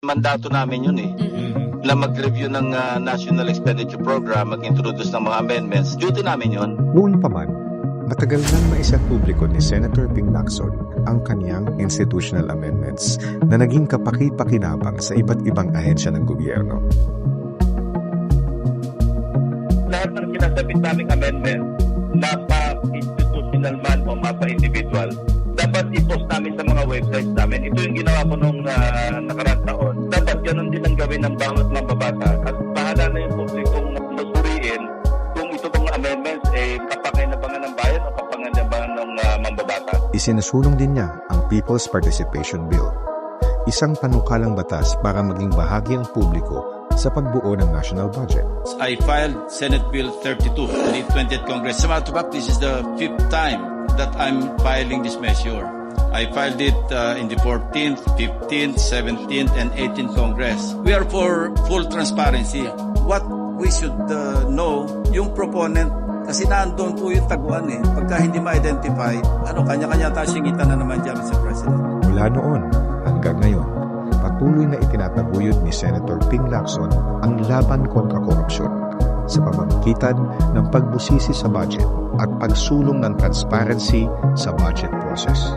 mandato namin yun eh. Na mag-review ng ah, National Expenditure Program, mag-introduce ng mga amendments. Duty namin yun. Noon pa man, matagal nang maisang publiko ni Senator Ping Lacson ang kaniyang institutional amendments na naging kapaki-pakinabang sa iba't ibang ahensya ng gobyerno. lahat ng sinasabit naming amendment, mapa-institutional man o mapa-individual, dapat i-post namin sa mga websites namin. Ito yung ginawa ko nung uh. Dapat ganun din ang gawin ng bawat mambabata. At bahala na yung publikong masuriin kung ito pong amendments eh kapakinabangan ng bayan o kapakinabangan ng uh, mambabata. Isinusulong din niya ang People's Participation Bill, isang panukalang batas para maging bahagi ang publiko sa pagbuo ng national budget. I filed Senate Bill 32 in the 20th Congress. As a matter of fact, this is the fifth time that I'm filing this measure. I filed it uh, in the 14th, 15th, 17th, and 18th Congress. We are for full transparency. What we should uh, know, yung proponent, kasi nandun po yung taguan eh. Pagka hindi ma-identify, ano, kanya-kanya tayo singitan na naman dyan, Mr. President. Mula noon hanggang ngayon, patuloy na itinataguyod ni Senator Ping Lacson ang laban kontra korupsyon sa pamamagitan ng pagbusisi sa budget at pagsulong ng transparency sa budget process.